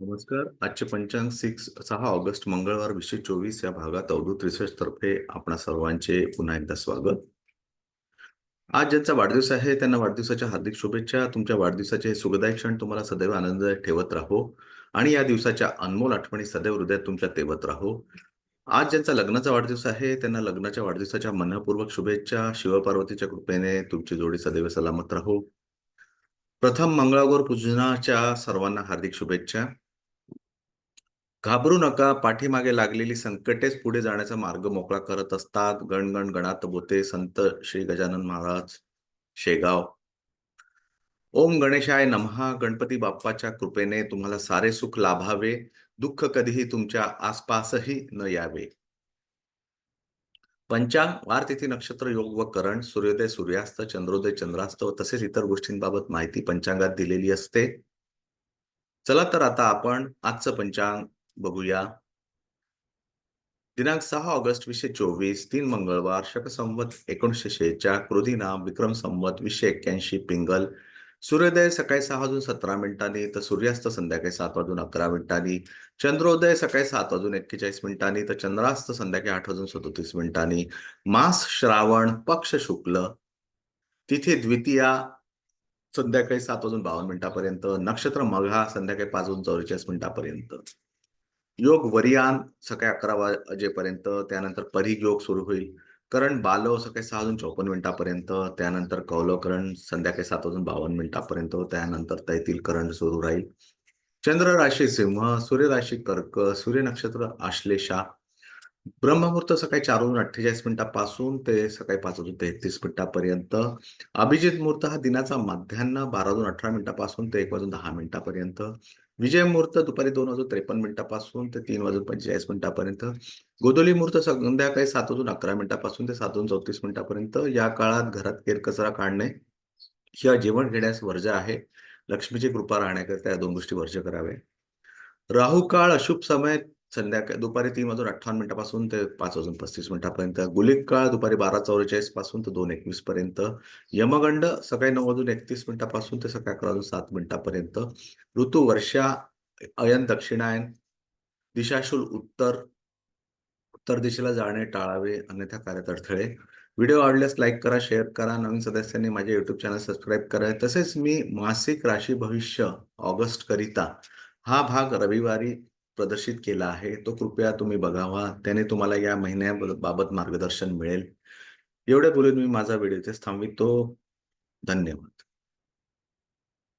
नमस्कार. आजचे पंचांग सिक्स सहा ऑगस्ट मंगळवार वीसशे चोवीस या भागात अवधूत रिसर्च तर्फे आपणा सर्वांचे पुन्हा एकदा स्वागत. आज ज्यांचा वाढदिवस आहे त्यांना वाढदिवसाच्या हार्दिक शुभेच्छा. तुमच्या वाढदिवसाचे सुखदायक क्षण तुम्हाला सदैव आनंददायक ठेवत राहो आणि या दिवसाच्या अनमोल आठवणी सदैव हृदयात तुमच्या तेवत राहो. आज ज्यांचा लग्नाचा वाढदिवस आहे त्यांना लग्नाच्या वाढदिवसाच्या मनपूर्वक शुभेच्छा. शिवपार्वतीच्या कृपेने तुमची जोडी सदैव सलामत राहो. प्रथम मंगळागौर पूजनाच्या सर्वांना हार्दिक शुभेच्छा. घाबरू नका पाठीमागे लागलेली संकटेच पुढे जाण्याचा मार्ग मोकळा करत असतात. गणगण गणात बोते संत श्री गजानन महाराज शेगाव. ओम गणेशाय नमहा. गणपती बाप्पाच्या कृपेने तुम्हाला सारे सुख लाभावे. दुःख कधीही तुमच्या आसपासही न यावे. पंचांग वार तिथी नक्षत्र योग व करण सूर्योदय सूर्यास्त चंद्रोदय चंद्रास्त व तसेच इतर गोष्टींबाबत माहिती पंचांगात दिलेली असते. चला तर आता आपण आजचं पंचांग बघूया. दिनांक सहा ऑगस्ट वीसशे चोवीस तीन मंगळवार शक संवत एकोणीसशे शेहेचाळ क्रोधी नाम विक्रम संवत वीसशे एक्क्याऐंशी पिंगल. सूर्योदय सकाळी सहा वाजून सतरा मिनिटांनी तर सूर्यास्त संध्याकाळी सात वाजून अकरा मिनिटांनी. चंद्रोदय सकाळी सात वाजून एक्केचाळीस मिनिटांनी तर चंद्रास्त संध्याकाळी आठ वाजून सदोतीस मिनिटांनी. मास श्रावण पक्ष शुक्ल. तिथे द्वितीया संध्याकाळी सात वाजून बावन्न मिनिटापर्यंत. नक्षत्र मघा संध्याकाळी पाच वाजून चौवेचाळीस मिनिटापर्यंत. योग वरियान सकाळी अकरा वाजेपर्यंत त्यानंतर परिग योग सुरू होईल. करण बालव सकाळी सहा वाजून चौपन्न मिनिटापर्यंत त्यानंतर कौलकरण संध्याकाळी सात वाजून बावन्न मिनिटापर्यंत त्यानंतर तैतील करण सुरू राहील. चंद्र राशी सिंह सूर्य राशी कर्क सूर्य नक्षत्र आश्लेषा ब्रह्ममुहूर्त सकाळी चार वाजून अठ्ठेचाळीस मिनिटापासून ते सकाळी पाच वाजून तेहतीस मिनिटापर्यंत. अभिजित मुहूर्त हा दिनाचा मध्यान्ह बारा वाजून अठरा मिनिटापासून ते एक वाजून दहा मिनिटापर्यंत. विजय मुहूर्त दुपारी दोन वाजून त्रेपन्न मिनिटापासून ते तीन वाजून पंचेचाळीस मिनिटापर्यंत. गोदोली मुहूर्त संध्याकाळी सात वाजून अकरा मिनिटापासून ते सात वाजून चौतीस मिनिटापर्यंत. या काळात घरात केरकचरा काढणे किंवा जेवण घेण्यास वर्ज आहे. लक्ष्मीची कृपा राहण्याकरिता या दोन गोष्टी वर्ज करावे राहू काळ अशुभ समय संध्याकाळी दुपारी तीन वाजून अठ्ठावन्न मिनिटापासून ते पाच वाजून पस्तीस मिनिटापर्यंत. गुलिक काळ दुपारी बारा चौवेचाळीसपासून ते दोन एकवीस पर्यंत यमगंड सकाळी नऊ वाजून एकतीस मिनिटापासून ते सकाळी अकरा वाजून सात मिनिटापर्यंत. ऋतू वर्षा अयन दक्षिणायन दिशाशूल उत्तर उत्तर दिशेला जाणे टाळावे अन्यथा कार्यात अडथळे. व्हिडिओ आवडल्यास लाईक करा शेअर करा. नवीन सदस्यांनी माझे युट्यूब चॅनल सबस्क्राईब करा. तसेच मी मासिक राशी भविष्य ऑगस्ट करिता हा भाग रविवारी प्रदर्शित केला आहे. तो कृपया तुम्ही बघावा. त्याने तुम्हाला या महिन्याबाबत मार्गदर्शन मिळेल. एवढे बोलून मी माझा व्हिडिओ इथेच थांबवितो. धन्यवाद.